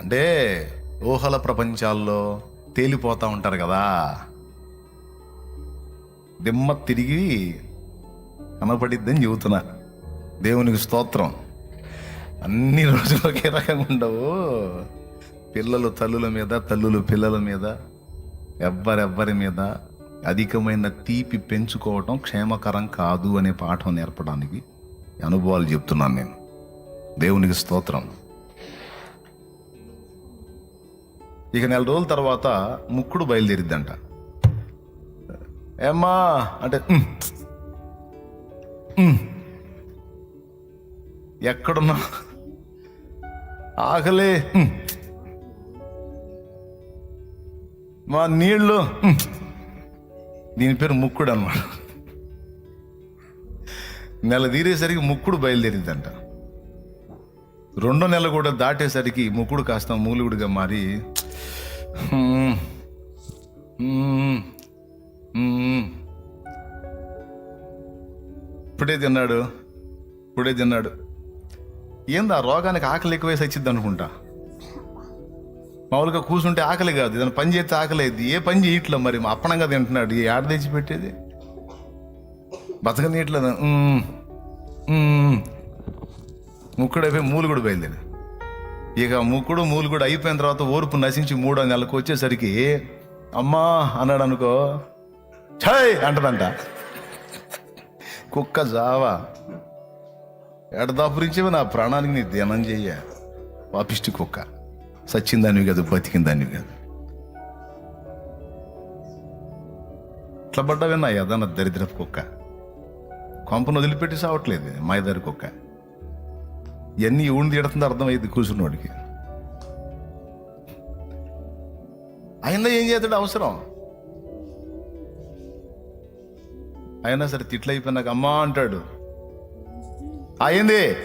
అంటే ఊహల ప్రపంచాల్లో తేలిపోతా ఉంటారు కదా. దిమ్మ తిరిగి కనపడిద్దని చెబుతున్నా. దేవునికి స్తోత్రం. అన్ని రోజులు ఒకే రకంగా ఉండవు. పిల్లలు తల్లుల మీద తల్లులు పిల్లల మీద ఎవ్వరెవ్వరి మీద అధికమైన తీపి పెంచుకోవటం క్షేమకరం కాదు అనే పాఠం నేర్పడానికి అనుభవాలు చెప్తున్నాను నేను. దేవునికి స్తోత్రం. ఇక నెల రోజుల తర్వాత ముక్కుడు బయలుదేరిద్దంట. ఏమ్మా అంటే ఎక్కడున్నా ఆకలే మా నీళ్ళు దీని పేరు ముక్కుడు అన్నమాట. నెల తీరేసరికి ముక్కుడు బయలుదేరిందంట రెండో నెల కూడా దాటేసరికి ముక్కుడు కాస్త మూలుగుడిగా మారి ఇప్పుడే తిన్నాడు ఇప్పుడే తిన్నాడు. ఏందా రోగానికి ఆకలి ఎక్కువేసి వచ్చింది అనుకుంటా? మామూలుగా కూర్చుంటే ఆకలి కాదు దాని పని చేస్తే ఆకలి అయింది ఏ పని చేయట్లే మరి మా అప్పనంగా తింటున్నాడు ఏ ఆడ తెచ్చి పెట్టేది బతకనీయట్లేదు ముక్కుడు అయిపోయి మూలుగుడు బయలుదేరి ఇక ముక్కుడు మూలుగుడు అయిపోయిన తర్వాత ఓర్పు నశించి మూడో నెలకు వచ్చేసరికి అమ్మా అన్నాడు అనుకో ఛాయ్ అంటదంట. కుక్క జావా ఎడదాపురించేవి నా ప్రాణానికి నీ ధ్యానం చెయ్య పాపిష్టి కుక్క సచ్చిందానివి కాదు బతికిందానివి కాదు. ఇట్లా పడ్డావేనా ఏదన్నా దరిద్రపు కుక్క? కొంపను వదిలిపెట్టి సావట్లేదు మాయదారి కుక్క. ఇవన్నీ ఎవడిని తిడుతుందో అర్థమైంది కూర్చున్నవాడికి అయినా ఏం చేస్తాడు? అవసరం. అయినా సరే తిట్లు అయిపోయినాక అమ్మా అంటాడు. "ఆ, ఏంది?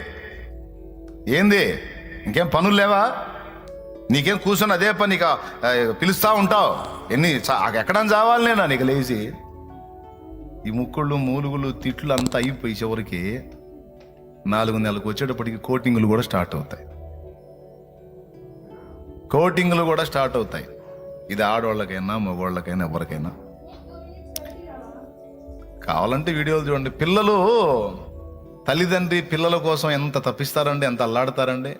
ఏంది? ఇంకేం పనులు లేవా? నీకేం కూర్చొని అదే పని ఇక పిలుస్తా ఉంటావు. ఎన్ని చా- చావాలి నేను నీకు లేచి? ఈ ముక్కుళ్ళు మూలుగులు తిట్లు అంతా అయిపోయి చివరికి నాలుగు నెలలకు వచ్చేటప్పటికి కోటింగ్లు కూడా స్టార్ట్ అవుతాయి. కోటింగ్లు కూడా స్టార్ట్ అవుతాయి. ఇది ఆడవాళ్ళకైనా మగవాళ్ళకైనా ఎవరికైనా. కావాలంటే వీడియోలు చూడండి. పిల్లలు తల్లిదండ్రి పిల్లల కోసం ఎంత తప్పిస్తారండి ఎంత అల్లాడతారండి?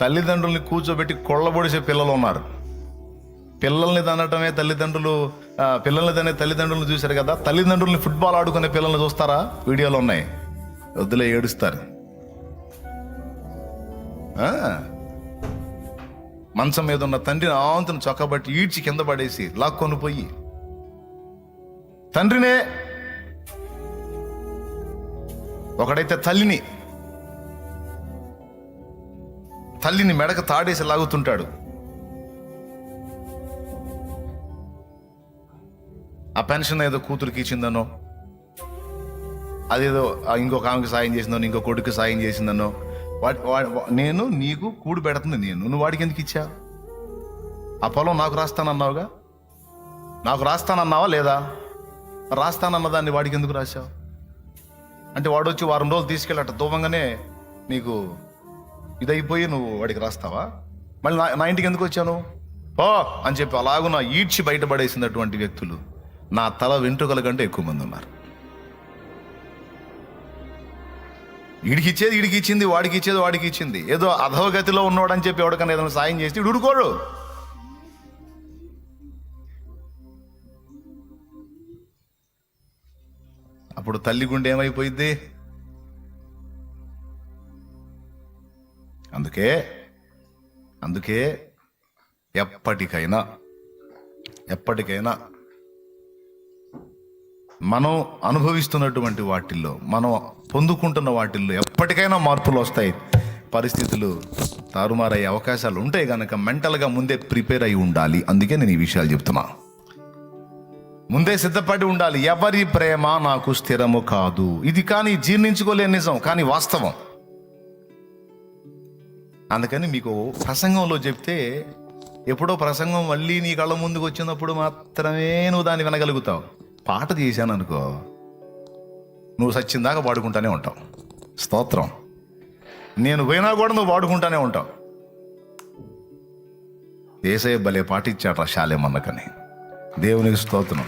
తల్లిదండ్రుల్ని కూర్చోబెట్టి కొళ్ళబొడిసే పిల్లలు ఉన్నారు. పిల్లల్ని తనటమే తల్లిదండ్రులు పిల్లల్ని తనే తల్లిదండ్రులను చూశారు కదా? తల్లిదండ్రుల్ని ఫుట్బాల్ ఆడుకునే పిల్లల్ని చూస్తారా? వీడియోలు ఉన్నాయి. వద్దులే ఏడుస్తారు ఆ, మంచం మీద ఉన్న తండ్రిని ఆంతును చొక్కబట్టి ఈడ్చి కింద పడేసి లాక్కొని పోయి తండ్రినే ఒకడైతే తల్లిని తల్లిని మెడక తాడేసి లాగుతుంటాడు. ఆ పెన్షన్ ఏదో కూతురికి ఇచ్చిందనో అదేదో ఇంకొక ఆమెకి సాయం చేసిందనో ఇంకో కొడుకు సాయం చేసిందనో వాడి వాడి- నేను నీకు కూడు పెడుతుంది నేను. నువ్వు వాడికి ఎందుకు ఇచ్చా? ఆ పొలం నాకు రాస్తానన్నావుగా? నాకు రాస్తానన్నావా లేదా? రాస్తానన్న దాన్ని వాడికి ఎందుకు రాశావు? అంటే వాడు వచ్చి వారం రోజులు తీసుకెళ్ళట దూరంగానే నీకు ఇదైపోయి నువ్వు వాడికి రాస్తావా? మళ్ళీ నా నా ఇంటికి ఎందుకు వచ్చాను ఓ అని చెప్పి అలాగున ఈడ్చి బయటపడేసినటువంటి వ్యక్తులు నా తల వెంట్రుకల కంటే ఎక్కువ మంది ఉన్నారు. ఇడికిచ్చేది ఇడికిచ్చింది వాడికి ఇచ్చేది వాడికి ఇచ్చింది ఏదో అధోగతిలో ఉన్నవాడని చెప్పి ఎవడికన్నా ఏదైనా సాయం చేస్తే ఇడుకోడు. అప్పుడు తల్లి గుండె ఏమైపోయింది అందుకే అందుకే ఎప్పటికైనా ఎప్పటికైనా మనం అనుభవిస్తున్నటువంటి వాటిల్లో మనం పొందుకుంటున్న వాటిల్లో ఎప్పటికైనా మార్పులు వస్తాయి. పరిస్థితులు తారుమారయ్యే అవకాశాలు ఉంటాయి కనుక మెంటల్గా ముందే ప్రిపేర్ అయి ఉండాలి. అందుకే నేను ఈ విషయాలు చెప్తున్నా. ముందే సిద్ధపడి ఉండాలి. ఎవరి ప్రేమ నాకు స్థిరము కాదు. ఇది కానీ జీర్ణించుకోలేని నిజం కానీ వాస్తవం. అందుకని మీకు ప్రసంగంలో చెప్తే ఎప్పుడో ప్రసంగం మళ్ళీ నీ కళ్ళ ముందుకు వచ్చినప్పుడు మాత్రమే నువ్వు దాన్ని వినగలుగుతావు. పాట చేశాను అనుకో నువ్వు సచ్చిందాకా పాడుకుంటానే ఉంటావు. స్తోత్రం. నేను పోయినా కూడా నువ్వు వాడుకుంటానే ఉంటావు. ఏసయ్య భలే పాటిచ్చాడు శాలేమన్నకని దేవునికి స్తోత్రం.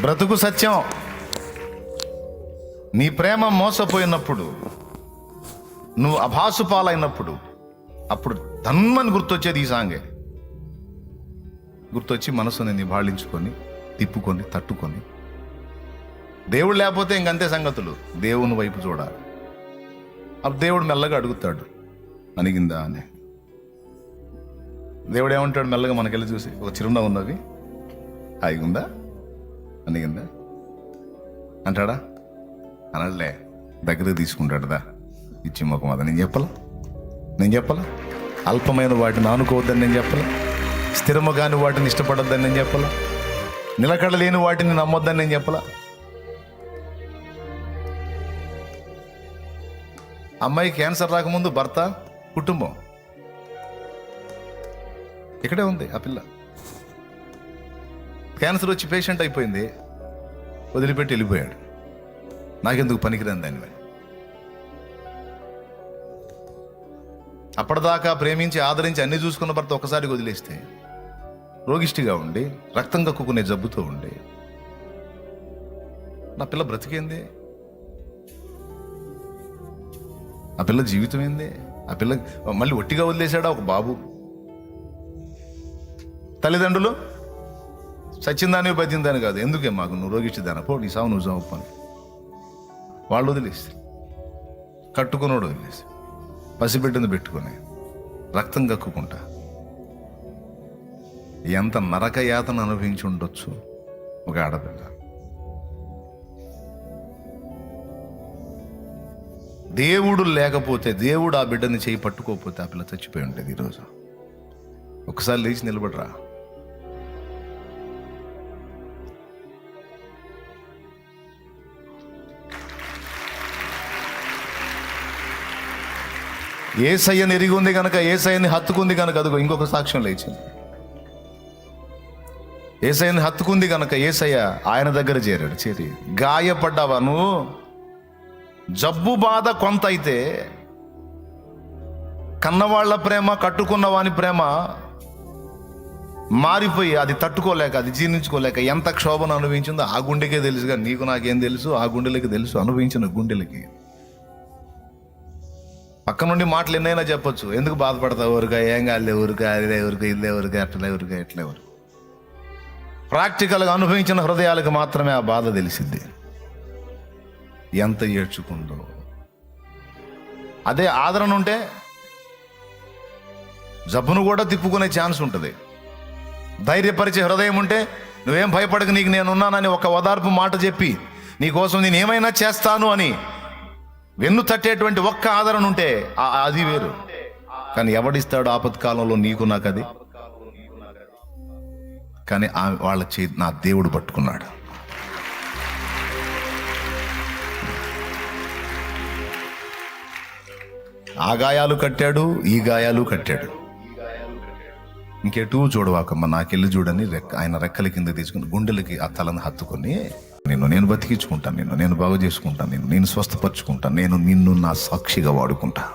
బ్రతుకు సత్యం. నీ ప్రేమ మోసపోయినప్పుడు నువ్వు అభాసు పాలైనప్పుడు అప్పుడు ధన్మని గుర్తొచ్చేది ఈ సాంగే. గుర్తొచ్చి మనసుని నిభాళించుకొని తిప్పుకొని తట్టుకొని. దేవుడు లేకపోతే ఇంకంతే సంగతులు. దేవుని వైపు చూడాలి. అప్పుడు దేవుడు మెల్లగా అడుగుతాడు. అనిగిందా అని. దేవుడు ఏమంటాడు మెల్లగా మనకెళ్ళి చూసి ఒక చిరునవ్వు ఉన్నది. హాయిగుందా? అనిగిందా? అంటాడా? అనలే దగ్గర తీసుకుంటాడుదా ఇచ్చి ముఖం అదా. నేను చెప్పలా? నేను చెప్పలా? అల్పమైన వాటిని ఆనుకోవద్దని నేను చెప్పలా? స్థిరము కాని వాటిని ఇష్టపడొద్దని నేను చెప్పలా? నిలకడ లేని వాటిని నమ్మొద్దని నేను చెప్పలా? అమ్మాయి క్యాన్సర్ రాకముందు భర్త కుటుంబం. ఇక్కడే ఉంది ఆ పిల్ల. క్యాన్సర్ వచ్చి పేషెంట్ అయిపోయింది. వదిలిపెట్టి వెళ్ళిపోయాడు. నాకెందుకు పనికిరాని దానివే అప్పటిదాకా ప్రేమించి ఆదరించి అన్ని చూసుకున్న భర్త ఒకసారి వదిలేస్తే రోగిష్టిగా ఉండి రక్తం కక్కుకునే జబ్బుతో ఉండి. నా పిల్ల బ్రతికేంది? ఆ పిల్ల జీవితం ఏంది? ఆ పిల్ల మళ్ళీ ఒట్టిగా వదిలేశాడా ఒక బాబు? తల్లిదండ్రులు సచ్చిందాని బతిందాని కాదు ఎందుకే మాకు నువ్వు రోగిచ్చిదాన పో నీ సావు నువ్వు సావు పని వాళ్ళు వదిలేస్తే కట్టుకున్నాడు వదిలేసి పసిబిడ్డను పెట్టుకొని రక్తం కక్కుకుంటా. ఎంత నరకయాతను అనుభవించి ఉండొచ్చు ఒక ఆడపిల్ల. దేవుడు లేకపోతే దేవుడు ఆ బిడ్డని చేయి పట్టుకోకపోతే ఆ పిల్ల చచ్చిపోయి ఉండేది ఈరోజు. ఒకసారి లేచి నిలబడరా. ఏసయ్యని ఎరిగి ఉంది కనుక ఏసయ్యని హత్తుకుంది కనుక అదిగో ఇంకొక సాక్ష్యం లేచింది. ఏసయ్యని హత్తుకుంది కనుక ఏసయ్య ఆయన దగ్గర చేరాడు. చేరి గాయపడ్డావా నువ్వు? జబ్బు బాధ కొంత అయితే కన్నవాళ్ళ ప్రేమ కట్టుకున్న వాని ప్రేమ మారిపోయి అది తట్టుకోలేక అది జీర్ణించుకోలేక ఎంత క్షోభను అనుభవించిందో ఆ గుండెకే తెలుసుగా నీకు నాకేం తెలుసు? ఆ గుండెలకి తెలుసు అనుభవించిన గుండెలకి. పక్క నుండి మాటలు ఎన్నైనా చెప్పొచ్చు. ఎందుకు బాధపడతావు ఊరుగా ఏం కాలే ఊరుగా అదే ఊరుగా ఇల్లే ఊరుగా అట్లే ఊరుగా ఎట్లే ఎవరు ప్రాక్టికల్గా అనుభవించిన హృదయాలకు మాత్రమే ఆ బాధ తెలిసింది. ఎంత ఏడ్చుకుందో. అదే ఆదరణ ఉంటే జబ్బును కూడా తిప్పుకునే ఛాన్స్ ఉంటుంది. ధైర్యపరిచే హృదయం ఉంటే నువ్వేం భయపడక నీకు నేనున్నానని ఒక ఓదార్పు మాట చెప్పి నీకోసం నేను ఏమైనా చేస్తాను అని వెన్ను తట్టేటువంటి ఒక్క ఆదరణ ఉంటే ఆ- అది వేరు. కానీ ఎవడిస్తాడు ఆపత్కాలంలో నీకు నాకు అది? కానీ ఆ- వాళ్ళ చేతి నా దేవుడు పట్టుకున్నాడు. ఆ గాయాలు కట్టాడు ఈ గాయాలు కట్టాడు. ఇంకెటూ చూడవాకమ్మ నాకెళ్ళి చూడని రెక్క ఆయన రెక్కల కింద తీసుకుని గుండెలకి ఆ తలను హత్తుకొని నిన్ను నేను బతికించుకుంటాను నిన్ను నేను బాగు చేసుకుంటాను నిన్ను నేను స్వస్థపరచుకుంటాను నేను నిన్ను నా సాక్షిగా వాడుకుంటాను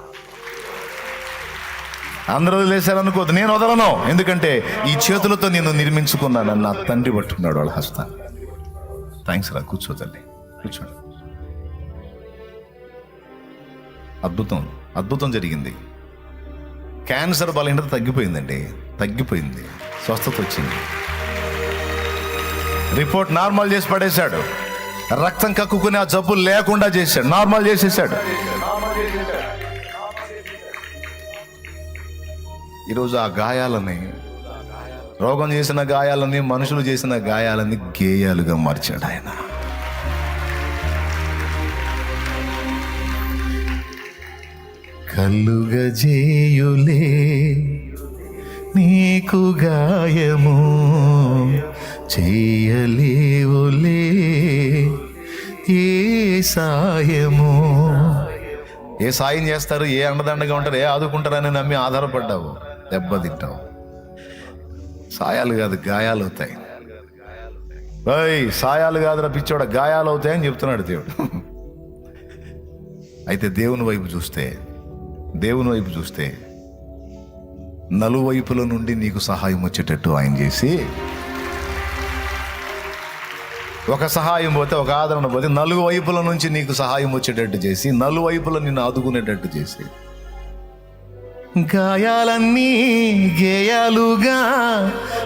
అందరూ వదిలేశారనుకోదు నేను వదలను. ఎందుకంటే ఈ చేతులతో నేను నిర్మించుకున్నాను నా తండ్రి పట్టుకున్నాడు వాళ్ళ హస్తాన్ని థ్యాంక్స్ రా కూర్చో తల్లి కూర్చోండి అద్భుతం అద్భుతం జరిగింది. క్యాన్సర్ బలహీనత తగ్గిపోయిందండి తగ్గిపోయింది. స్వస్థత వచ్చింది. రిపోర్ట్ నార్మల్ చేసి పడేశాడు. రక్తం కక్కుకుని ఆ జబ్బు లేకుండా చేశాడు. నార్మల్ చేసేసాడు. ఈరోజు ఆ గాయాలని రోగం చేసిన గాయాలని మనుషులు చేసిన గాయాలని గేయాలుగా మార్చాడు ఆయన. కలుగజేయులే నీకు గాయము చేయలేవులే ఏ సాయము? ఏ సాయం చేస్తారు? ఏ అండదండగా ఉంటారు? ఏ ఆదుకుంటారని నమ్మి ఆధారపడ్డావు? దెబ్బతింటాం. సాయాలు కాదు గాయాలు అవుతాయి. ఓయ్ సాయాలు కాదురా పిచ్చోడ గాయాలు అవుతాయని చెప్తున్నాడు దేవుడు. అయితే దేవుని వైపు చూస్తే దేవుని వైపు చూస్తే నలువైపుల నుండి నీకు సహాయం వచ్చేటట్టు ఆయన చేసి ఒక సహాయం పోతే ఒక ఆదరణ పోతే నలుగు వైపుల నుంచి నీకు సహాయం వచ్చేటట్టు చేసి నలువైపుల నిన్ను ఆదుకునేటట్టు చేసి గాయాలన్నీ గేయాలుగా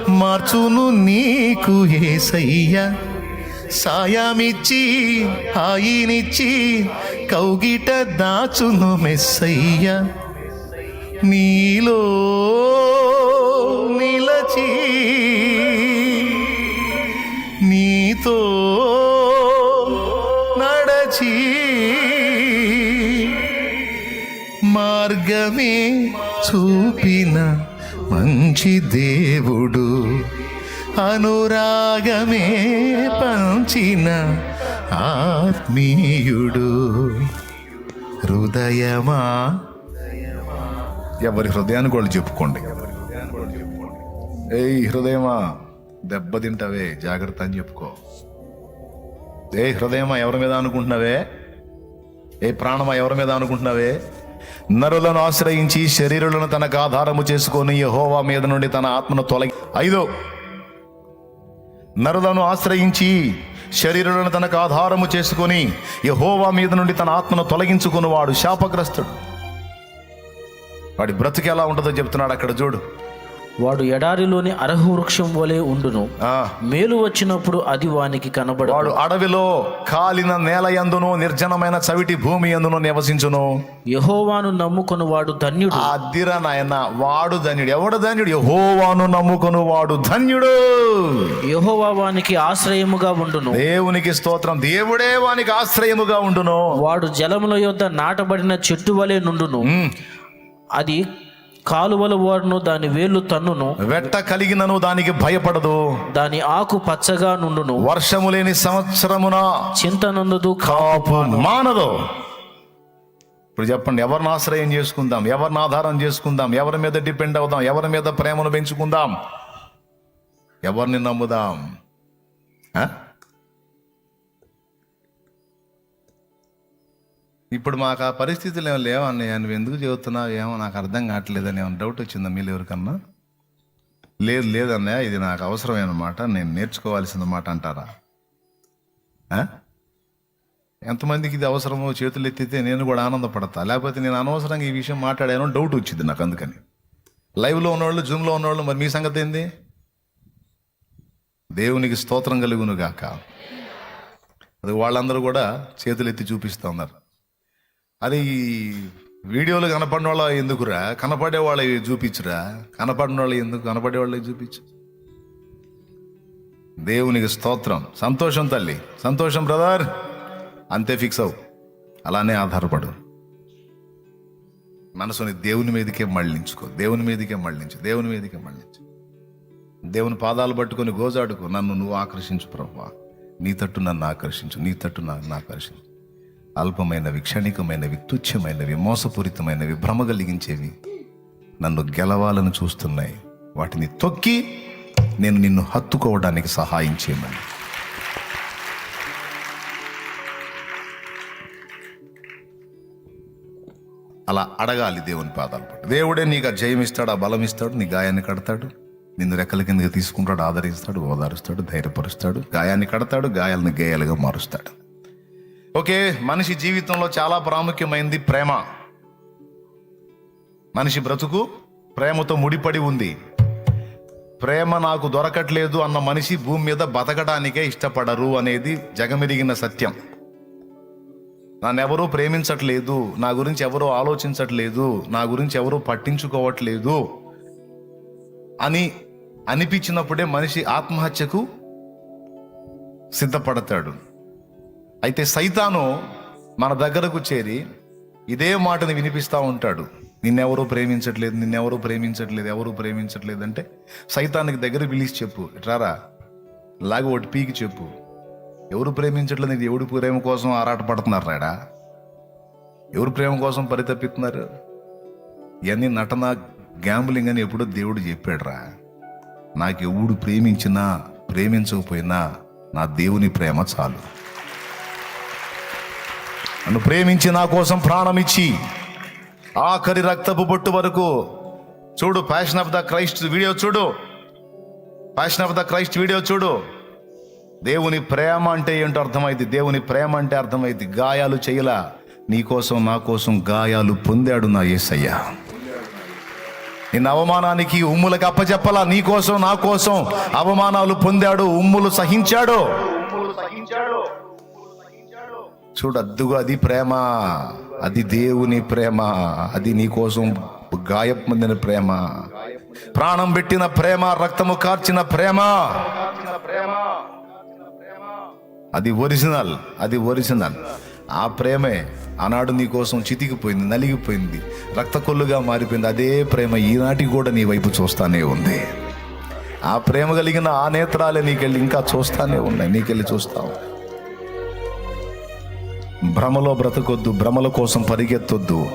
మార్చును నీకు ఏసయ్య. సాయమిచ్చి హాయినిచ్చి కౌగిట దాచును మెస్సయ్య. నీలో నిలచి నీతో నడచీ మార్గమే చూపిన మంచి దేవుడు. అనురాగమే పంచిన ఆత్మీయుడు. హృదయమా? ఎవరి హృదయాన్ని కూడా చెప్పుకోండి. ఏయ్ హృదయమా? దెబ్బతింటావే జాగ్రత్త అని చెప్పుకో. ఏ హృదయమా ఎవరి మీద అనుకుంటున్నావే? ఏ ప్రాణమా ఎవరి మీద అనుకుంటున్నావే? నరులను ఆశ్రయించి శరీరులను తనకు ఆధారము చేసుకొని యహోవా మీద నుండి తన ఆత్మను తొలగి ఐదో. నరులను ఆశ్రయించి శరీరులను తనకు ఆధారము చేసుకొని యహోవా మీద నుండి తన ఆత్మను తొలగించుకుని వాడు శాపగ్రస్తుడు. వాడి బ్రతుకు ఎలా ఉంటుందో చెప్తున్నాడు అక్కడ చూడు. వాడు ఎడారిలోని అరహ వృక్షం వలె ఉండును. మేలు వచ్చినప్పుడు అది వానికి కనబడదు. వాడు అడవిలో కాలిన నేల యందును నిర్జనమైన చవిటి భూమి యందును నివసించును. యహోవాను నమ్ముకొని వాడు ధన్యుడు. అద్దిరా నాయన వాడు ధన్యుడు. ఎవడు ధన్యుడు? యహోవాను నమ్ముకును వాడు ధన్యుడు. యహోవా వానికి ఆశ్రయముగా ఉండును. దేవునికి స్తోత్రం. దేవుడే వానికి ఆశ్రయముగా ఉండును. వాడు జలముల యొద్ద నాటబడిన చెట్టు వలె నుండును. అది కాలువల ఓడను దాని వేళ్ళు తన్నును. వెట్ట కలిగినను దానికి భయపడదు. దాని ఆకు పచ్చగా నుండును. వర్షము లేని సంవత్సరమున చింతనందుదు కాపు మానదు. ఇప్పుడు చెప్పండి ఎవరిని ఆశ్రయం చేసుకుందాం? ఎవరిని ఆధారం చేసుకుందాం? ఎవరి మీద డిపెండ్ అవుదాం? ఎవరి మీద ప్రేమను పెంచుకుందాం? ఎవరిని నమ్ముదాం? ఇప్పుడు మాకు ఆ పరిస్థితులు ఏమో లేవన్నయ్య నువ్వు ఎందుకు చెబుతున్నావు? ఏమో నాకు అర్థం కావట్లేదని ఏమైనా డౌట్ వచ్చిందా మీరు ఎవరికన్నా? లేదు లేదన్నయ్య ఇది నాకు అవసరమైన మాట. నేను నేర్చుకోవాల్సిన మాట అంటారా? ఎంతమందికి ఇది అవసరమో చేతులు ఎత్తితే నేను కూడా ఆనందపడతా. లేకపోతే నేను అనవసరంగా ఈ విషయం మాట్లాడాను డౌట్ వచ్చింది నాకు అందుకని. లైవ్లో ఉన్నవాళ్ళు జూమ్లో ఉన్నవాళ్ళు మరి మీ సంగతి ఏంది? దేవునికి స్తోత్రం కలుగును గాక. అది వాళ్ళందరూ కూడా చేతులు ఎత్తి చూపిస్తూ ఉన్నారు. అది వీడియోలు కనపడిన వాళ్ళ ఎందుకురా? కనపడే వాళ్ళ చూపించురా? కనపడిన వాళ్ళు ఎందుకు? కనపడే వాళ్ళకి చూపించు. దేవునికి స్తోత్రం. సంతోషం తల్లి. సంతోషం బ్రదర్. అంతే ఫిక్స్ అవు అలానే ఆధారపడు. మనసుని దేవుని మీదకే మళ్ళించుకో. దేవుని మీదకే మళ్ళించు. దేవుని మీదకే మళ్ళించు. దేవుని పాదాలు పట్టుకొని గోజాడుకో. నన్ను నువ్వు ఆకర్షించు ప్రభా. నీ తట్టు నన్ను ఆకర్షించు. నీ తట్టు నన్ను ఆకర్షించు. అల్పమైనవి క్షణికమైనవి తుచ్చమైనవి మోసపూరితమైనవి భ్రమ కలిగించేవి నన్ను గెలవాలని చూస్తున్నాయి. వాటిని తొక్కి నేను నిన్ను హత్తుకోవడానికి సహాయం చేయమని. అలా అడగాలి దేవుని పాదాలు పట్టు. దేవుడే నీకు జయం ఇస్తాడు ఆ బలం ఇస్తాడు నీ గాయాన్ని కడతాడు. నిన్ను రెక్కల కిందకి తీసుకుంటాడు ఆదరిస్తాడు ఓదారుస్తాడు ధైర్యపరుస్తాడు గాయాన్ని కడతాడు గాయాలను గేయాలుగా మారుస్తాడు. ఓకే మనిషి జీవితంలో చాలా ప్రాముఖ్యమైనది ప్రేమ. మనిషి బ్రతుకు ప్రేమతో ముడిపడి ఉంది. ప్రేమ నాకు దొరకట్లేదు అన్న మనిషి భూమి మీద బతకడానికే ఇష్టపడరు అనేది జగమెరిగిన సత్యం. నన్నెవరూ ప్రేమించట్లేదు నా గురించి ఎవరూ ఆలోచించట్లేదు నా గురించి ఎవరూ పట్టించుకోవట్లేదు అని అనిపించినప్పుడే మనిషి ఆత్మహత్యకు సిద్ధపడతాడు. అయితే సైతాను మన దగ్గరకు చేరి ఇదే మాటని వినిపిస్తూ ఉంటాడు. నిన్నెవరూ ప్రేమించట్లేదు నిన్నెవరూ ప్రేమించట్లేదు ఎవరు ప్రేమించట్లేదు అంటే సైతానికి దగ్గర పిలిచి చెప్పు. ఇట్రారా లాగా ఒకటి పీకి చెప్పు. ఎవరు ప్రేమించట్లేదు ఇది ఎవడు ప్రేమ కోసం ఆరాటపడుతున్నారు రాడా? ఎవరు ప్రేమ కోసం పరితపిస్తున్నారు? ఇవన్నీ నటన గ్యాంబ్లింగ్ అని ఎప్పుడో దేవుడు చెప్పాడురా. నాకు ఎవడు ప్రేమించినా ప్రేమించకపోయినా నా దేవుని ప్రేమ చాలు. నన్ను ప్రేమించి నా కోసం ప్రాణం ఇచ్చి ఆఖరి రక్తపు బొట్టు వరకు చూడు passion of the Christ video చూడు. Passion of the Christ video చూడు. దేవుని ప్రేమ అంటే ఏంటో అర్థమైంది? దేవుని ప్రేమ అంటే అర్థమైంది. గాయాలు చేయలా. నీ కోసం నా కోసం గాయాలు పొందాడు నా యేసయ్య నిన్న అవమానానికి ఉమ్ములకు అప్పచెప్పలా నీ కోసం నా కోసం అవమానాలు పొందాడు ఉమ్ములు సహించాడు. ఉమ్ములు సహించాడు. చూడు అద్దుగా అది ప్రేమ. అది దేవుని ప్రేమ. అది నీకోసం గాయం పొందిన ప్రేమ. ప్రాణం పెట్టిన ప్రేమ రక్తము కార్చిన ప్రేమ. అది ఒరిజినల్ అది ఒరిజినల్. ఆ ప్రేమే ఆనాడు నీకోసం చితికిపోయింది నలిగిపోయింది రక్తకొల్లుగా మారిపోయింది. అదే ప్రేమ ఈనాటికి కూడా నీ వైపు చూస్తానే ఉంది. ఆ ప్రేమ కలిగిన ఆ నేత్రాలే నీకెళ్ళి ఇంకా చూస్తానే ఉన్నాయి. నీకెళ్ళి చూస్తావు. భ్రమలో బ్రతకొద్దు భ్రమల కోసం పరిగెత్తొద్దు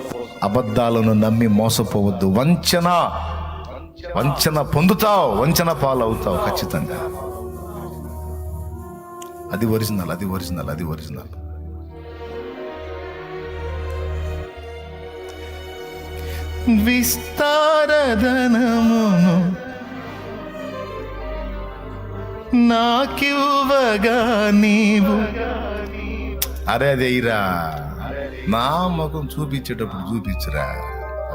అబద్ధాలను నమ్మి మోసపోవద్దు. వంచన వంచన పొందుతావు వంచన పాలవుతావు ఖచ్చితంగా. అది ఒరిజినల్ అది ఒరిజినల్ అది ఒరిజినల్. విస్తారధనమును నాకివ్వగా నీవు. అరే అదేరా నా ముఖం చూపించేటప్పుడు చూపించరా.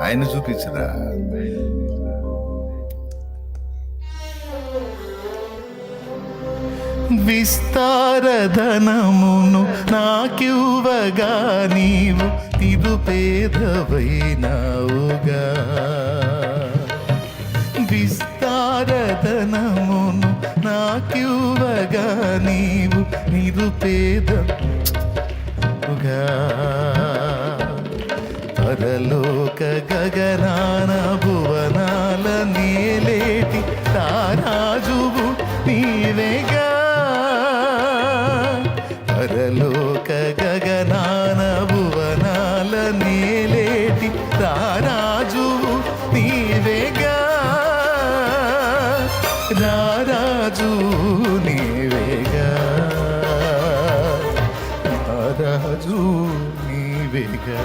ఆయన చూపించరా. విస్తారధనమును నాకివ్వగా నీవు. తిరు పేదవైనావుగా. విస్తారధనమును నాకివ్వగా నీవు. నిరుపేద పరలోక గగనాన నీవేగా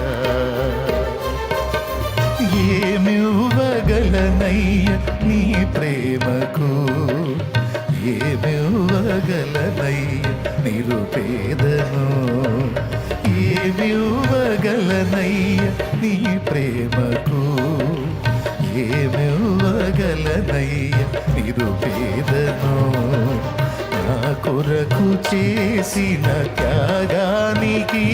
ఏమివ్వగలనయ్య నీ ప్రేమకు? ఏమివ్వగలనయ్య నిరుపేదను? ఏమివ్వగలనయ్య నీ ప్రేమకు? ఏమివ్వగలనయ్య నిరుపేదను? నా కొరకు చేసిన త్యాగానికి